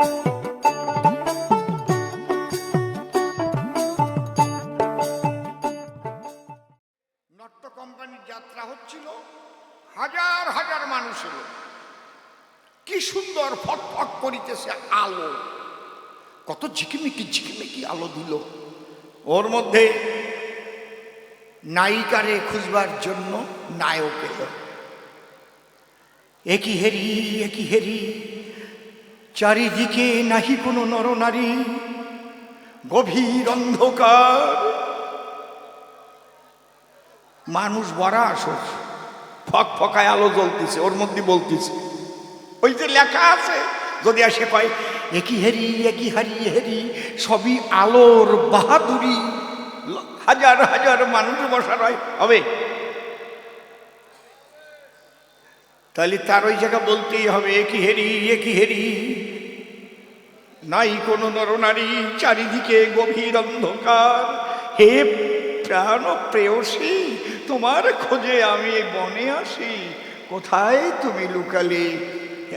নট্য কি সুন্দর ফটফট করিতেছে আলো। কত ঝিকিমিকি ঝিকিমিকি আলো দিল। ওর মধ্যে নায়িকারে খুঁজবার জন্য নায়ক এলো। একই হেরি একই হেরি চারিদিকে নাহি কোনো নরনারী, গভীর অন্ধকার। মানুষ ভরা আসর, ফক ফকায় আলো জ্বলতেছে, ওর মধ্যে বলতেছে। ওই যে লেখা আছে, যদি আসে কয়, একই হেরি, একই হারি, হেরি, সবই আলোর বাহাদুরি। হাজার হাজার মানুষ বসা রয়, হবে। তাহলে তার ওই জায়গা বলতেই হবে, একই হেরি একই হেরি। নাই কোনো নরনারী, চারিদিকে গভীর অন্ধকার। হে প্রাণ প্রেয়সী, তোমার খোঁজে আমি বনে আসি। কোথায় তুমি লুকালে?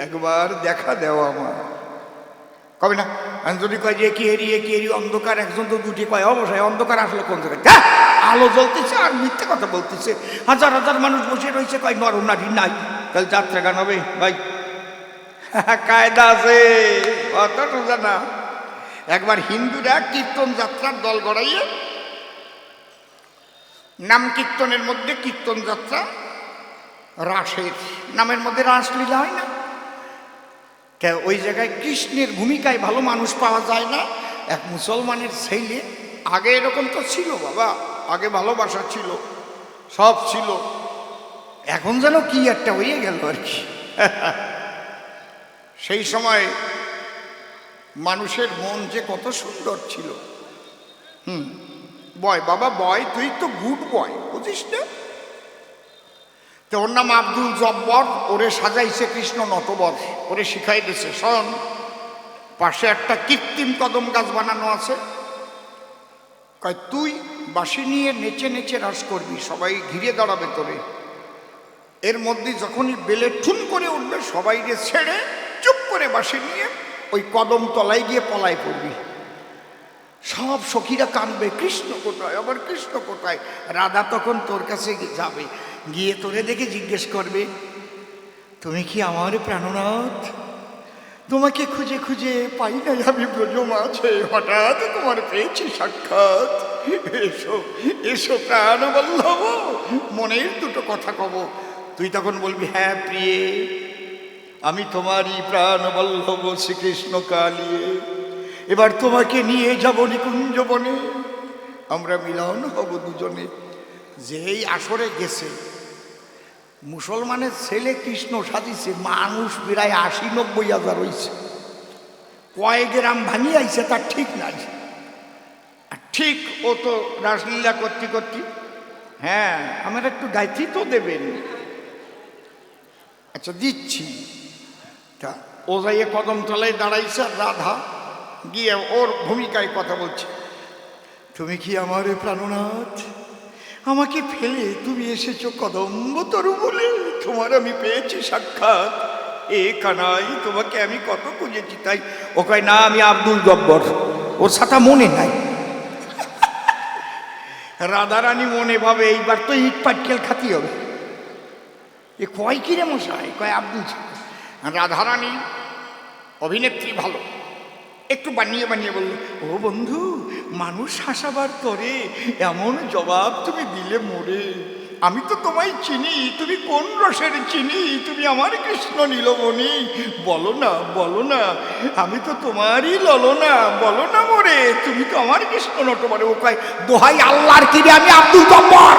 একবার দেখা দাও আমার কবে না, আমি যদি কয় যে কি এরি কি এরি, অন্ধকার, একজন তো দুটি কয়, অবশ্যই অন্ধকার আসলে কোন জায়গায়? আলো জ্বলতেছে আর মিথ্যে কথা বলতেছে। হাজার হাজার মানুষ বসে রয়েছে, কয়, নরনারী নাই। তাহলে যাত্রা গান হবে, ভাই। কায়দা আছে। অত সোজা না। একবার হিন্দুরা কীর্তন যাত্রার দল গড়াইয়ে, নাম কীর্তনের মধ্যে কীর্তন যাত্রা রাসের নামের মধ্যে রাসলীলা হয় না। তা ওই জায়গায় কৃষ্ণের ভূমিকায় ভালো মানুষ পাওয়া যায় না। এক মুসলমানের ছেলে, আগে এরকম তো ছিল বাবা, আগে ভালোবাসা ছিল, সব ছিল। এখন যেন কি একটা হয়ে গেল আর কি। সেই সময় মানুষের মন যে কত সুন্দর ছিল। হুম, বয়, বাবা, বয়, তুই তো গুড বয়, বুঝিস না? তো ওর নাম আব্দুল জব্বর, ওরে সাজাইছে কৃষ্ণ নটবর ওরে শিখাই দিছে। শোন, পাশে একটা কৃত্রিম কদম গাছ বানানো আছে। কয়, তুই বাঁশি নিয়ে নেচে নেচে রাস করবি, সবাই ঘিরে দাঁড়াবে তোরে। এর মধ্যে যখনই বেলে ঠুন করে উঠবে সবাই ছেড়ে করে বাসে নিয়ে ওই কদম তলায় গিয়ে পলায় পড়বি। সব সখীরা কানবে কৃষ্ণ কোথায়? আবার কৃষ্ণ কোথায়? রাধা তখন তোর কাছে যাবে। গিয়ে তোরে দেখে জিজ্ঞেস করবে, তুমি কি আমার প্রাণনাথ? তোমাকে খুঁজে খুঁজে পাই নাই আমি ব্রজ মাঝে হঠাৎ তোমার পেয়েছি সাক্ষাৎ। এসো এসো প্রাণ বল্লভ মনের দুটো কথা কব। তুই তখন বলবি হ্যাঁ প্রিয়ে। আমি তোমারই প্রাণ বল্লভ শ্রীকৃষ্ণ কালিয়ে এবার তোমাকে নিয়ে যাব নিকুঞ্জ বনে। আমরা মিলন হব দুজনে। যেই আসরে গেছে, মুসলমানের ছেলে কৃষ্ণ সাজিছে, মানুষ প্রায় আশি নব্বই হাজার হয়েছে কয় গ্রাম ভাঙিয়ে আইছে তার ঠিক নাই ঠিক ও তো রাসলীলা করতে করতে হ্যাঁ আমার একটু গাইতে তো দেবেন। আচ্ছা দিচ্ছি। তা ও যাইয়ে কদম তলায় দাঁড়াইছে, রাধা, গিয়ে ওর ভূমিকায় কথা বলছে। তুমি কি আমার প্রাণনাথ? আমাকে ফেলে তুমি এসেছ কদম্ব তরু বলে। তোমার আমি পেয়েছি সাক্ষাৎ। এ কানাই, তোমাকে আমি কত খুঁজেছি তাই। ও কয়, না, আমি আব্দুল জব্বর ওর সাথা মনে নাই। রাধারানী মনে ভাবে, এইবার তো ইট পাটকেল খাতি হবে। এ কয় কিরে মশাই? কয়, আব্দুল রাধারানী, অভিনেত্রী ভালো। একটু বানিয়ে বানিয়ে বলল, ও বন্ধু, মানুষ হাসাবার তরে এমন জবাব তুমি দিলে মোরে। আমি তো তোমায় চিনি, তুমি কোন রসের চিনি? তুমি আমার কৃষ্ণ নীলমণি। বলো না বলো না, আমি তো তোমারই ললো না বলো না মোরে, তুমি তো আমার কৃষ্ণ নটবরে ও কয় দোহাই আল্লাহর কিরে, আমি আব্দুল জব্বর!